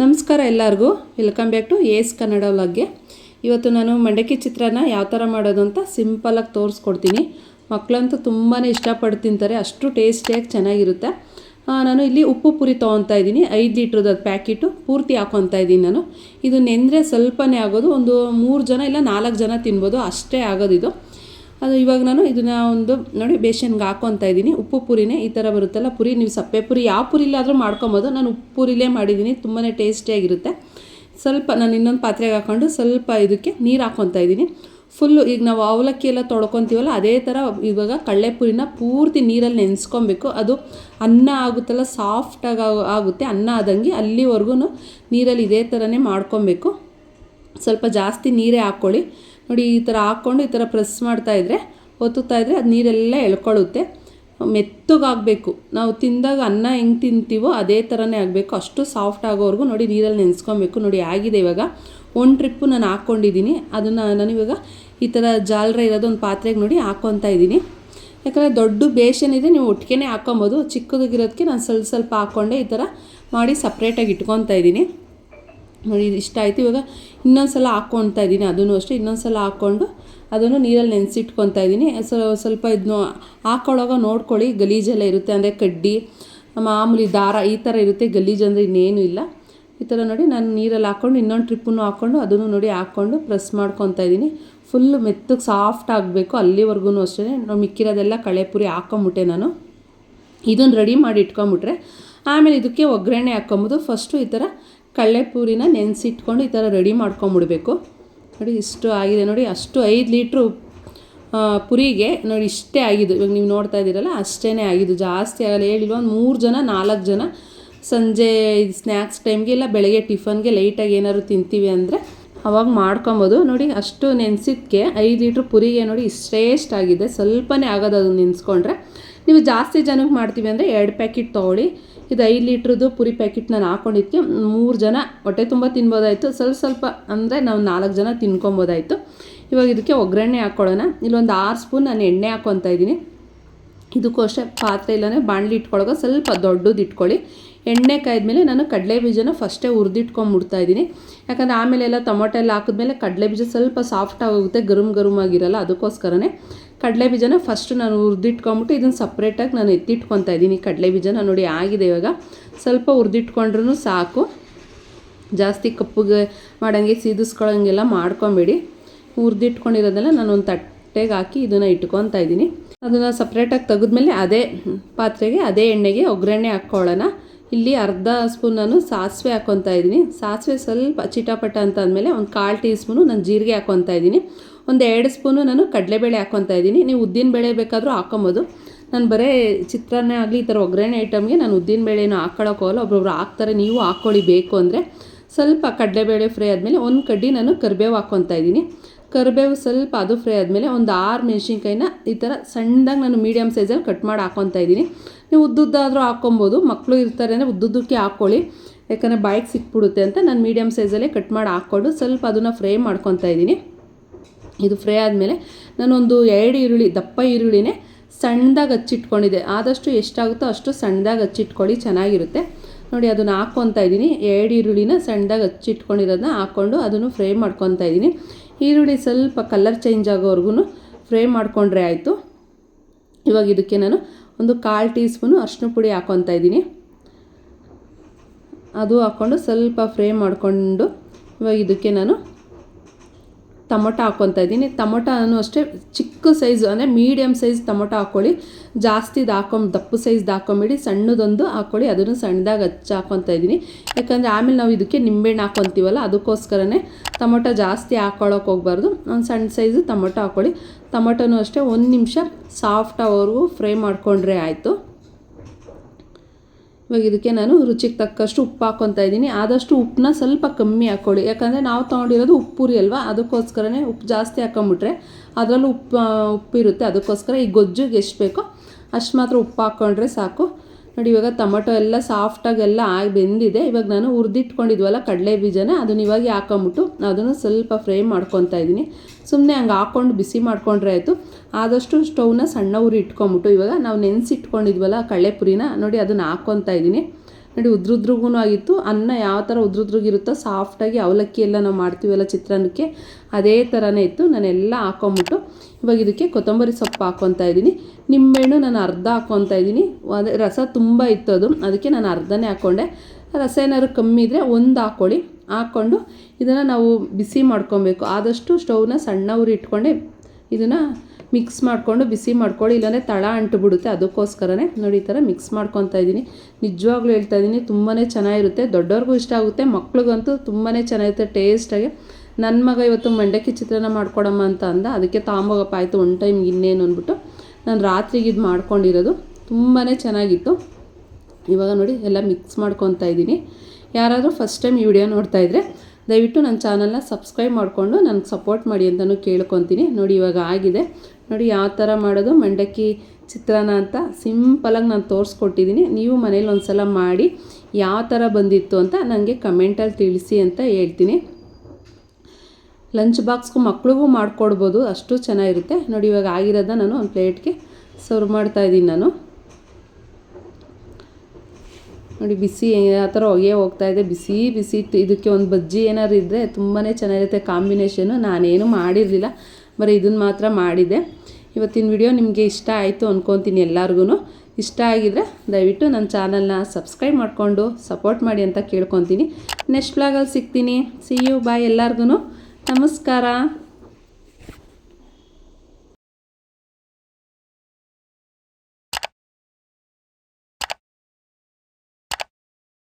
ನಮಸ್ಕಾರ ಎಲ್ಲರಿಗೂ. Welcome back to ace Kannada ವ್ಲಾಗ್ಗೆ ಇವತ್ತು ನಾನು ಮಂಡಕ್ಕಿ ಚಿತ್ರಾನ್ನ ಯಾವ ಥರ ಮಾಡೋದು ಅಂತ ಸಿಂಪಲಾಗಿ ತೋರಿಸ್ಕೊಡ್ತೀನಿ. ಮಕ್ಕಳಂತೂ ತುಂಬಾ ಇಷ್ಟಪಟ್ಟು ತಿಂತಾರೆ, ಅಷ್ಟು ಟೇಸ್ಟಿಯಾಗಿ ಚೆನ್ನಾಗಿರುತ್ತೆ. ನಾನು ಇಲ್ಲಿ ಉಪ್ಪು ಪುರಿ ತೊಗೊತಾ ಇದ್ದೀನಿ, ಐದು ಲೀಟ್ರದ ಪ್ಯಾಕೆಟು ಪೂರ್ತಿ ಹಾಕೊತಾ ಇದ್ದೀನಿ ನಾನು. ಇದು ನೆಂದರೆ ಸ್ವಲ್ಪನೇ ಆಗೋದು, ಒಂದು ಮೂರು ಜನ ಇಲ್ಲ ನಾಲ್ಕು ಜನ ತಿನ್ಬೋದು, ಅಷ್ಟೇ ಆಗೋದು ಇದು ಅದು ಇವಾಗ ನಾನು ಇದನ್ನ ಒಂದು ನೋಡಿ ಬೇಸನ್ಗೆ ಹಾಕೊತಾ ಇದ್ದೀನಿ. ಉಪ್ಪು ಪುರಿನೇ ಈ ಥರ ಬರುತ್ತಲ್ಲ, ಪುರಿ ನೀವು ಸಪ್ಪೆ ಪುರಿ ಯಾವ ಪುರಿಲಾದರೂ ಮಾಡ್ಕೊಬೋದು. ನಾನು ಉಪ್ಪು ಪುರಿಲೇ ಮಾಡಿದ್ದೀನಿ ತುಂಬಾ ಟೇಸ್ಟಿಯಾಗಿರುತ್ತೆ. ಸ್ವಲ್ಪ ನಾನು ಇನ್ನೊಂದು ಪಾತ್ರೆಗೆ ಹಾಕ್ಕೊಂಡು ಸ್ವಲ್ಪ ಇದಕ್ಕೆ ನೀರು ಹಾಕ್ಕೊತಾ ಇದ್ದೀನಿ. ಫುಲ್ಲು ಈಗ ನಾವು ಅವಲಕ್ಕಿ ಎಲ್ಲ ತೊಳ್ಕೊತೀವಲ್ಲ, ಅದೇ ಥರ ಇವಾಗ ಕಡಲೆಪುರಿನ ಪೂರ್ತಿ ನೀರಲ್ಲಿ ನೆನೆಸ್ಕೊಬೇಕು. ಅದು ಅನ್ನ ಆಗುತ್ತಲ್ಲ ಸಾಫ್ಟಾಗಿ ಆಗುತ್ತೆ, ಅನ್ನ ಆದಂಗೆ ಅಲ್ಲಿವರೆಗೂ ನೀರಲ್ಲಿ ಇದೇ ಥರನೇ ಮಾಡ್ಕೊಬೇಕು. ಸ್ವಲ್ಪ ಜಾಸ್ತಿ ನೀರೇ ಹಾಕ್ಕೊಳ್ಳಿ. ನೋಡಿ, ಈ ಥರ ಹಾಕ್ಕೊಂಡು ಈ ಥರ ಪ್ರೆಸ್ ಮಾಡ್ತಾಯಿದ್ರೆ ಒತ್ತುತ್ತಾ ಇದ್ದರೆ ಅದು ನೀರೆಲ್ಲ ಎಳ್ಕೊಳ್ಳುತ್ತೆ. ಮೆತ್ತಗಾಗಬೇಕು. ನಾವು ತಿಂದಾಗ ಅನ್ನ ಹೆಂಗೆ ತಿಂತೀವೋ ಅದೇ ಥರನೇ ಆಗಬೇಕು. ಅಷ್ಟು ಸಾಫ್ಟ್ ಆಗೋವರೆಗೂ ನೋಡಿ ನೀರಲ್ಲಿ ನೆನೆಸ್ಕೊಬೇಕು. ನೋಡಿ, ಆಗಿದೆ ಇವಾಗ. ಒಂದು ಟ್ರಿಪ್ಪು ನಾನು ಹಾಕ್ಕೊಂಡಿದ್ದೀನಿ. ಅದನ್ನು ನಾನಿವಾಗ ಈ ಥರ ಜಾಲರ ಇರೋದು ಒಂದು ಪಾತ್ರೆಗೆ ನೋಡಿ ಹಾಕ್ಕೊತಾ ಇದ್ದೀನಿ. ಯಾಕಂದರೆ ದೊಡ್ಡ ಬೇಷನ್ ಇದೆ ನೀವು ಒಟ್ಟಿಗೆನೇ ಹಾಕ್ಕೊಬೋದು. ಚಿಕ್ಕದಾಗಿರೋದಕ್ಕೆ ನಾನು ಸ್ವಲ್ಪ ಸ್ವಲ್ಪ ಹಾಕ್ಕೊಂಡೆ ಈ ಥರ ಮಾಡಿ ಸಪ್ರೇಟಾಗಿ ಇಟ್ಕೊತಾ ಇದ್ದೀನಿ. ನೋಡಿ ಇಷ್ಟ ಆಯಿತು. ಇವಾಗ ಇನ್ನೊಂದು ಸಲ ಹಾಕ್ಕೊಳ್ತಾ ಇದ್ದೀನಿ ಅದನ್ನು ಅಷ್ಟೇ. ಇನ್ನೊಂದು ಸಲ ಹಾಕ್ಕೊಂಡು ಅದನ್ನು ನೀರಲ್ಲಿ ನೆನೆಸಿಟ್ಕೊತಾ ಇದ್ದೀನಿ. ಸ್ವ- ಸ್ವಲ್ಪ ಇದನ್ನು ಹಾಕ್ಕೊಳ್ಳೋವಾಗ ನೋಡ್ಕೊಳ್ಳಿ. ಗಲೀಜೆಲ್ಲ ಇರುತ್ತೆ ಅಂದರೆ ಕಡ್ಡಿ, ಮಾಮೂಲಿ ದಾರ ಈ ಥರ ಇರುತ್ತೆ. ಗಲೀಜು ಅಂದರೆ ಇನ್ನೇನು ಇಲ್ಲ. ಈ ಥರ ನೋಡಿ ನಾನು ನೀರಲ್ಲಿ ಹಾಕ್ಕೊಂಡು ಇನ್ನೊಂದು ಟ್ರಿಪ್ಪನ್ನು ಹಾಕ್ಕೊಂಡು ಅದನ್ನು ನೋಡಿ ಹಾಕ್ಕೊಂಡು ಪ್ರೆಸ್ ಮಾಡ್ಕೊತಾ ಇದ್ದೀನಿ. ಫುಲ್ಲು ಮೆತ್ತಗೆ ಸಾಫ್ಟ್ ಆಗಬೇಕು. ಅಲ್ಲಿವರೆಗೂ ಅಷ್ಟೇ. ನಾವು ಮಿಕ್ಕಿರೋದೆಲ್ಲ ಕಳೆಪುರಿ ಹಾಕೊಂಬಿಟ್ಟೆ ನಾನು. ಇದನ್ನು ರೆಡಿ ಮಾಡಿ ಇಟ್ಕೊಂಬಿಟ್ರೆ ಆಮೇಲೆ ಇದಕ್ಕೆ ಒಗ್ಗರಣೆ ಹಾಕ್ಕೊಂಬೋದು ಫಸ್ಟು ಈ ಥರ ಕಡಲೆಪೂರಿನ ನೆನೆಸಿಟ್ಕೊಂಡು ಈ ಥರ ರೆಡಿ ಮಾಡ್ಕೊಂಬಿಡ್ಬೇಕು. ನೋಡಿ ಇಷ್ಟು ಆಗಿದೆ ನೋಡಿ, ಅಷ್ಟು ಐದು ಲೀಟ್ರು ಪುರಿಗೆ ನೋಡಿ ಇಷ್ಟೇ ಆಗಿದ್ದು. ಇವಾಗ ನೀವು ನೋಡ್ತಾ ಇದ್ದೀರಲ್ಲ ಅಷ್ಟೇ ಆಗಿದ್ದು. ಜಾಸ್ತಿ ಆಗಲ್ಲ. ಹೇಳಿಲ್ವ? ಒಂದು ಮೂರು ಜನ, ನಾಲ್ಕು ಜನ ಸಂಜೆ ಸ್ನ್ಯಾಕ್ಸ್ ಟೈಮ್ಗೆ ಇಲ್ಲ ಬೆಳಗ್ಗೆ ಟಿಫನ್ಗೆ ಲೈಟಾಗಿ ಏನಾದ್ರು ತಿಂತೀವಿ ಅಂದರೆ ಅವಾಗ ಮಾಡ್ಕೊಬೋದು. ನೋಡಿ ಅಷ್ಟು ನೆನೆಸಿದ್ಕೆ ಐದು ಲೀಟ್ರ್ ಪುರಿಗೆ ನೋಡಿ ಇಷ್ಟೇ ಆಗಿದೆ. ಸ್ವಲ್ಪನೇ ಆಗೋದು ಅದನ್ನು ನೆನೆಸ್ಕೊಂಡ್ರೆ. ನೀವು ಜಾಸ್ತಿ ಜನಕ್ಕೆ ಮಾಡ್ತೀವಿ ಅಂದರೆ ಎರಡು ಪ್ಯಾಕೆಟ್ ತೊಗೊಳ್ಳಿ. ಇದು ಐದು ಲೀಟ್ರದ್ದು ಪುರಿ ಪ್ಯಾಕೆಟ್ ನಾನು ಹಾಕೊಂಡಿದ್ದೆ. ಮೂರು ಜನ ಹೊಟ್ಟೆ ತುಂಬ ತಿನ್ಬೋದಾಯಿತು. ಸ್ವಲ್ಪ ಸ್ವಲ್ಪ ಅಂದರೆ ನಾವು ನಾಲ್ಕು ಜನ ತಿನ್ಕೊಬೋದಾಯಿತು. ಇವಾಗ ಇದಕ್ಕೆ ಒಗ್ಗರಣೆ ಹಾಕ್ಕೊಳ್ಳೋಣ. ಇಲ್ಲೊಂದು ಆರು ಸ್ಪೂನ್ ನಾನು ಎಣ್ಣೆ ಹಾಕ್ಕೊತಾ ಇದ್ದೀನಿ. ಇದಕ್ಕೂ ಅಷ್ಟೇ ಪಾತ್ರೆ ಇಲ್ಲನೇ ಬಾಣಲಿ ಇಟ್ಕೊಳ್ಳೋಕೆ ಸ್ವಲ್ಪ ದೊಡ್ಡದು ಇಟ್ಕೊಳ್ಳಿ. ಎಣ್ಣೆ ಕಾಯ್ದ್ಮೇಲೆ ನಾನು ಕಡಲೆ ಬೀಜನ ಫಸ್ಟೇ ಹುರಿದಿಟ್ಕೊಂಬಿಡ್ತಾ ಇದ್ದೀನಿ. ಯಾಕಂದರೆ ಆಮೇಲೆ ಎಲ್ಲ ಟೊಮೊಟೊ ಎಲ್ಲ ಹಾಕಿದ್ಮೇಲೆ ಕಡಲೆ ಬೀಜ ಸ್ವಲ್ಪ ಸಾಫ್ಟ್ ಆಗೋಗುತ್ತೆ ಗರುಮ್ ಗರುಮ್ ಆಗಿರಲ್ಲ, ಅದಕ್ಕೋಸ್ಕರನೇ. ಕಡಲೆ ಬೀಜನ ಫಸ್ಟ್ ನಾನು ಹುರಿದಿಟ್ಕೊಂಬಿಟ್ಟು ಇದನ್ನು ಸಪ್ರೇಟಾಗಿ ನಾನು ಎತ್ತಿಟ್ಕೊತಾ ಇದ್ದೀನಿ. ಕಡಲೆ ಬೀಜನ ನೋಡಿ ಆಗಿದೆ ಇವಾಗ. ಸ್ವಲ್ಪ ಹುರಿದಿಟ್ಕೊಂಡ್ರೂ ಸಾಕು. ಜಾಸ್ತಿ ಕಪ್ಪಗೆ ಮಾಡೋಂಗೆ ಸೀದಿಸ್ಕೊಳ್ಳೋಂಗೆಲ್ಲ ಮಾಡ್ಕೊಂಬಿಡಿ. ನಾನು ಒಂದು ತಟ್ಟೆಗೆ ಹಾಕಿ ಇದನ್ನು ಇಟ್ಕೊತಾ ಇದ್ದೀನಿ. ಅದನ್ನು ಸಪ್ರೇಟಾಗಿ ತೆಗೆದ್ಮೇಲೆ ಅದೇ ಪಾತ್ರೆಗೆ ಅದೇ ಎಣ್ಣೆಗೆ ಒಗ್ಗರಣೆ ಹಾಕ್ಕೊಳ್ಳೋಣ ಇಲ್ಲಿ ಅರ್ಧ ಸ್ಪೂನ್ ನಾನು ಸಾಸಿವೆ ಹಾಕ್ಕೊತಾ ಇದ್ದೀನಿ. ಸಾಸಿವೆ ಸ್ವಲ್ಪ ಚಿಟಪಟ ಅಂತ ಅಂದಮೇಲೆ ಒಂದು ಕಾಲು ಟೀ ಸ್ಪೂನು ನಾನು ಜೀರಿಗೆ ಹಾಕ್ಕೊತಾ ಇದ್ದೀನಿ. ಒಂದು ಎರಡು ಸ್ಪೂನು ನಾನು ಕಡಲೆಬೇಳೆ ಹಾಕ್ಕೊತಾ ಇದ್ದೀನಿ. ನೀವು ಉದ್ದಿನ ಬೇಳೆ ಬೇಕಾದರೂ ಹಾಕ್ಕೊಬೋದು ನಾನು ಬರೀ ಚಿತ್ರಾನ್ನ ಆಗಲಿ, ಈ ಥರ ಒಗ್ಗರಣೆ ಐಟಮ್ಗೆ ನಾನು ಉದ್ದಿನ ಬೇಳೆನೂ ಹೋಗಲ್ಲ. ಒಬ್ಬೊಬ್ರು ಹಾಕ್ತಾರೆ, ನೀವು ಹಾಕ್ಕೊಳ್ಳಿ ಬೇಕು ಅಂದರೆ. ಸ್ವಲ್ಪ ಕಡಲೆಬೇಳೆ ಫ್ರೈ ಆದಮೇಲೆ ಒಂದು ಕಡ್ಡಿ ನಾನು ಕರಿಬೇವು ಹಾಕ್ಕೊತಾ ಇದ್ದೀನಿ. ಕರಿಬೇವು ಸ್ವಲ್ಪ ಅದು ಫ್ರೈ ಆದಮೇಲೆ ಒಂದು ಆರು ಮೆಣಸಿನ್ಕಾಯಿನ ಈ ಥರ ಸಣ್ಣದಾಗಿ ನಾನು ಮೀಡಿಯಮ್ ಸೈಜಲ್ಲಿ ಕಟ್ ಮಾಡಿ ಹಾಕ್ಕೊತಾ ಇದ್ದೀನಿ. ನೀವು ಉದ್ದುದ್ದಾದರೂ ಹಾಕ್ಕೊಬೋದು ಮಕ್ಕಳು ಇರ್ತಾರೆ ಅಂದರೆ ಉದ್ದುದ್ದಕ್ಕೆ ಹಾಕ್ಕೊಳ್ಳಿ ಯಾಕಂದರೆ ಬಾಯಿಗೆ ಸಿಕ್ಬಿಡುತ್ತೆ ಅಂತ ನಾನು ಮೀಡಿಯಮ್ ಸೈಜಲ್ಲೇ ಕಟ್ ಮಾಡಿ ಹಾಕ್ಕೊಂಡು ಸ್ವಲ್ಪ ಅದನ್ನು ಫ್ರೈ ಮಾಡ್ಕೊತಾ ಇದ್ದೀನಿ. ಇದು ಫ್ರೈ ಆದಮೇಲೆ ನಾನೊಂದು ಎರಡು ಈರುಳ್ಳಿ, ದಪ್ಪ ಈರುಳ್ಳಿನೇ ಸಣ್ಣದಾಗಿ ಹಚ್ಚಿಟ್ಕೊಂಡಿದ್ದೆ. ಆದಷ್ಟು ಎಷ್ಟಾಗುತ್ತೋ ಅಷ್ಟು ಸಣ್ಣದಾಗಿ ಹಚ್ಚಿಟ್ಕೊಳ್ಳಿ, ಚೆನ್ನಾಗಿರುತ್ತೆ. ನೋಡಿ, ಅದನ್ನು ಹಾಕ್ಕೊತಾ ಇದ್ದೀನಿ. ಎರಡು ಈರುಳ್ಳಿನ ಸಣ್ಣದಾಗಿ ಹಚ್ಚಿಟ್ಕೊಂಡಿರೋದನ್ನ ಹಾಕ್ಕೊಂಡು ಅದನ್ನು ಫ್ರೈ ಮಾಡ್ಕೊತಾ ಇದ್ದೀನಿ. ಈರುಳ್ಳಿ ಸ್ವಲ್ಪ ಕಲರ್ ಚೇಂಜ್ ಆಗೋವರೆಗೂ ಫ್ರೈ ಮಾಡಿಕೊಂಡ್ರೆ ಆಯಿತು. ಇವಾಗ ಇದಕ್ಕೆ ನಾನು ಒಂದು ಕಾಲು ಟೀ ಸ್ಪೂನು ಅರಿಶಿನ ಪುಡಿ ಹಾಕ್ಕೊತಾ ಇದ್ದೀನಿ. ಅದು ಹಾಕ್ಕೊಂಡು ಸ್ವಲ್ಪ ಫ್ರೈ ಮಾಡಿಕೊಂಡು ಇವಾಗ ಇದಕ್ಕೆ ನಾನು ಟೊಮೊಟೊ ಹಾಕ್ಕೊತಾ ಇದ್ದೀನಿ. ಟೊಮೊಟೊನೂ ಅಷ್ಟೇ ಚಿಕ್ಕ ಸೈಜು, ಅಂದರೆ ಮೀಡಿಯಮ್ ಸೈಜ್ ಟೊಮೊಟೊ ಹಾಕ್ಕೊಳ್ಳಿ ಜಾಸ್ತಿದು ಹಾಕೊಂಡ್ ದಪ್ಪು ಸೈಜ್ದು ಹಾಕೊಂಬೇಡಿ ಸಣ್ಣದೊಂದು ಹಾಕ್ಕೊಳ್ಳಿ ಅದನ್ನು ಸಣ್ಣದಾಗಿ ಹಚ್ಚಿ ಹಾಕ್ಕೊತಾ ಇದ್ದೀನಿ. ಯಾಕಂದರೆ ಆಮೇಲೆ ನಾವು ಇದಕ್ಕೆ ನಿಂಬೆಹಣ್ಣು ಹಾಕ್ಕೊತೀವಲ್ಲ ಅದಕ್ಕೋಸ್ಕರನೇ ಟೊಮೊಟೊ ಜಾಸ್ತಿ ಹಾಕ್ಕೊಳ್ಳೋಕೆ ಹೋಗ್ಬಾರ್ದು. ಒಂದು ಸಣ್ಣ ಸೈಜು ಟೊಮೊಟೊ ಹಾಕ್ಕೊಳ್ಳಿ ಟೊಮೊಟೊನೂ ಅಷ್ಟೇ ಒಂದು ನಿಮಿಷ ಸಾಫ್ಟ್ ಆಗೋವರೆಗೂ ಫ್ರೈ ಮಾಡಿಕೊಂಡ್ರೆ ಆಯಿತು. ಇವಾಗ ಇದಕ್ಕೆ ನಾನು ರುಚಿಗೆ ತಕ್ಕಷ್ಟು ಉಪ್ಪು ಹಾಕ್ಕೊತಾ ಇದ್ದೀನಿ. ಆದಷ್ಟು ಉಪ್ಪನ್ನ ಸ್ವಲ್ಪ ಕಮ್ಮಿ ಹಾಕ್ಕೊಳ್ಳಿ ಯಾಕಂದರೆ ನಾವು ತೊಗೊಂಡಿರೋದು ಉಪ್ಪುರಿ ಅಲ್ವಾ? ಅದಕ್ಕೋಸ್ಕರನೇ ಉಪ್ಪು ಜಾಸ್ತಿ ಹಾಕೊಂಬಿಟ್ರೆ ಅದರಲ್ಲೂ ಉಪ್ಪು, ಉಪ್ಪಿರುತ್ತೆ. ಅದಕ್ಕೋಸ್ಕರ ಈ ಗೊಜ್ಜಿಗೆ ಎಷ್ಟು ಬೇಕೋ ಅಷ್ಟು ಮಾತ್ರ ಉಪ್ಪು ಹಾಕ್ಕೊಂಡ್ರೆ ಸಾಕು. ನೋಡಿ, ಇವಾಗ ಟೊಮೊಟೊ ಎಲ್ಲ ಸಾಫ್ಟಾಗಿ ಎಲ್ಲ ಆಗಿ ಬೆಂದಿದೆ. ಇವಾಗ ನಾನು ಹುರಿದಿಟ್ಕೊಂಡಿದ್ವಲ್ಲ ಕಡಲೆ ಬೀಜನ, ಅದನ್ನ ಇವಾಗ ಹಾಕೊಂಬಿಟ್ಟು ಅದನ್ನು ಸ್ವಲ್ಪ ಫ್ರೈ ಮಾಡ್ಕೊತಾ ಇದ್ದೀನಿ. ಸುಮ್ಮನೆ ಹಂಗೆ ಹಾಕ್ಕೊಂಡು ಬಿಸಿ ಮಾಡ್ಕೊಂಡ್ರೆ ಆಯಿತು. ಆದಷ್ಟು ಸ್ಟೌವ್ನ ಸಣ್ಣ ಉರಿ ಇಟ್ಕೊಂಬಿಟ್ಟು ಇವಾಗ ನಾವು ನೆನೆಸಿಟ್ಕೊಂಡಿದ್ವಲ್ಲ ಕಡಲೆಪುರಿನ ನೋಡಿ ಅದನ್ನು ಹಾಕ್ಕೊತಾ ಇದ್ದೀನಿ. ನೋಡಿ ಉದ್ರುದ್ರಿಗೂ ಆಗಿತ್ತು. ಅನ್ನ ಯಾವ ಥರ ಉದ್ರುದ್ರಿಗಿರುತ್ತೋ ಸಾಫ್ಟಾಗಿ ಅವಲಕ್ಕಿ ಎಲ್ಲ ನಾವು ಮಾಡ್ತೀವಲ್ಲ ಚಿತ್ರಾನ್ನಕ್ಕೆ, ಅದೇ ಥರನೇ ಇತ್ತು. ನಾನೆಲ್ಲ ಹಾಕೊಂಬಿಟ್ಟು ಇವಾಗ ಇದಕ್ಕೆ ಕೊತ್ತಂಬರಿ ಸೊಪ್ಪು ಹಾಕ್ಕೊತಾ ಇದ್ದೀನಿ. ನಿಂಬೆಹಣ್ಣು ನಾನು ಅರ್ಧ ಹಾಕ್ಕೊತಾ ಇದ್ದೀನಿ. ಅದೇ ರಸ ತುಂಬ ಇತ್ತು ಅದು. ಅದಕ್ಕೆ ನಾನು ಅರ್ಧನೇ ಹಾಕ್ಕೊಂಡೆ ರಸ ಏನಾದ್ರು ಕಮ್ಮಿ ಇದ್ದರೆ ಒಂದು ಹಾಕ್ಕೊಳ್ಳಿ ಹಾಕ್ಕೊಂಡು ಇದನ್ನು ನಾವು ಬಿಸಿ ಮಾಡ್ಕೊಬೇಕು. ಆದಷ್ಟು ಸ್ಟೌವ್ನ ಸಣ್ಣ ಉರಿ ಇಟ್ಕೊಂಡೆ ಇದನ್ನು ಮಿಕ್ಸ್ ಮಾಡಿಕೊಂಡು, ಬಿಸಿ ಮಾಡ್ಕೊಳ್ಳಿ, ಇಲ್ಲಾಂದರೆ ತಳ ಅಂಟುಬಿಡುತ್ತೆ. ಅದಕ್ಕೋಸ್ಕರನೇ ನೋಡಿ ಈ ಥರ ಮಿಕ್ಸ್ ಮಾಡ್ಕೊತಾ ಇದ್ದೀನಿ. ನಿಜವಾಗ್ಲೂ ಹೇಳ್ತಾ ಇದ್ದೀನಿ ತುಂಬಾ ಚೆನ್ನಾಗಿರುತ್ತೆ. ದೊಡ್ಡವ್ರಿಗೂ ಇಷ್ಟ ಆಗುತ್ತೆ, ಮಕ್ಳಿಗಂತೂ ತುಂಬಾ ಚೆನ್ನಾಗಿರುತ್ತೆ, ಟೇಸ್ಟಾಗಿ. ನನ್ನ ಮಗ ಇವತ್ತು ಮಂಡಕ್ಕಿ ಚಿತ್ರಾನ್ನ ಮಾಡ್ಕೊಡಮ್ಮ ಅಂತ ಅಂದ. ಅದಕ್ಕೆ ತಾಂಬೋಗಪ್ಪ ಆಯಿತು ಒನ್ ಟೈಮ್ ಇನ್ನೇನು ಅಂದ್ಬಿಟ್ಟು ನಾನು ರಾತ್ರಿಗೆ ಇದು ಮಾಡ್ಕೊಂಡಿರೋದು. ತುಂಬಾ ಚೆನ್ನಾಗಿತ್ತು. ಇವಾಗ ನೋಡಿ, ಎಲ್ಲ ಮಿಕ್ಸ್ ಮಾಡ್ಕೊತಾ ಇದ್ದೀನಿ. ಯಾರಾದರೂ ಫಸ್ಟ್ ಟೈಮ್ ಈ ವಿಡಿಯೋ ನೋಡ್ತಾಯಿದ್ರೆ ದಯವಿಟ್ಟು ನನ್ನ ಚಾನಲ್ನ ಸಬ್ಸ್ಕ್ರೈಬ್ ಮಾಡಿಕೊಂಡು ನನಗೆ ಸಪೋರ್ಟ್ ಮಾಡಿ ಅಂತಲೂ ಕೇಳ್ಕೊತೀನಿ. ನೋಡಿ, ಇವಾಗ ಆಗಿದೆ. ನೋಡಿ, ಯಾವ ಥರ ಮಾಡೋದು? ಮಂಡಕ್ಕಿ ಚಿತ್ರಾನ್ನ ಅಂತ ಸಿಂಪಲಾಗಿ ನಾನು ತೋರಿಸ್ಕೊಟ್ಟಿದ್ದೀನಿ. ನೀವು ಮನೇಲಿ ಒಂದು ಸಲ ಮಾಡಿ ಯಾವ ಥರ ಬಂದಿತ್ತು ಅಂತ ನನಗೆ ಕಮೆಂಟಲ್ಲಿ ತಿಳಿಸಿ ಅಂತ ಹೇಳ್ತೀನಿ. ಲಂಚ್ ಬಾಕ್ಸ್ಗೂ ಮಕ್ಕಳಿಗೂ ಮಾಡಿಕೊಡ್ಬೋದು. ಅಷ್ಟು ಚೆನ್ನಾಗಿರುತ್ತೆ. ನೋಡಿ, ಇವಾಗ ಆಗಿರೋದನ್ನ ನಾನು ಒಂದು ಪ್ಲೇಟ್ಗೆ ಸರ್ವ್ ಮಾಡ್ತಾಯಿದ್ದೀನಿ ನಾನು. ನೋಡಿ, ಬಿಸಿ ಆ ಥರ ಹೊಗೆ ಹೋಗ್ತಾ ಇದೆ. ಬಿಸಿ ಬಿಸಿ ಇದಕ್ಕೆ ಒಂದು ಬಜ್ಜಿ ಏನಾದ್ರು ಇದ್ದರೆ ತುಂಬಾ ಚೆನ್ನಾಗಿರುತ್ತೆ ಕಾಂಬಿನೇಷನು ನಾನೇನು ಮಾಡಿರಲಿಲ್ಲ, ಬರೀ ಇದನ್ನು ಮಾತ್ರ ಮಾಡಿದೆ ಇವತ್ತಿನ ವಿಡಿಯೋ ನಿಮಗೆ ಇಷ್ಟ ಆಯಿತು ಅಂದ್ಕೊತೀನಿ ಎಲ್ಲರಿಗೂ ಇಷ್ಟ ಆಗಿದರೆ ದಯವಿಟ್ಟು ನನ್ನ ಚಾನಲ್ನ ಸಬ್ಸ್ಕ್ರೈಬ್ ಮಾಡಿಕೊಂಡು ಸಪೋರ್ಟ್ ಮಾಡಿ ಅಂತ ಕೇಳ್ಕೊತೀನಿ. ನೆಕ್ಸ್ಟ್ ಬ್ಲಾಗಲ್ಲಿ ಸಿಗ್ತೀನಿ. ಸಿ ಯು ಬಾಯ್ ಎಲ್ಲರಿಗೂ ನಮಸ್ಕಾರ.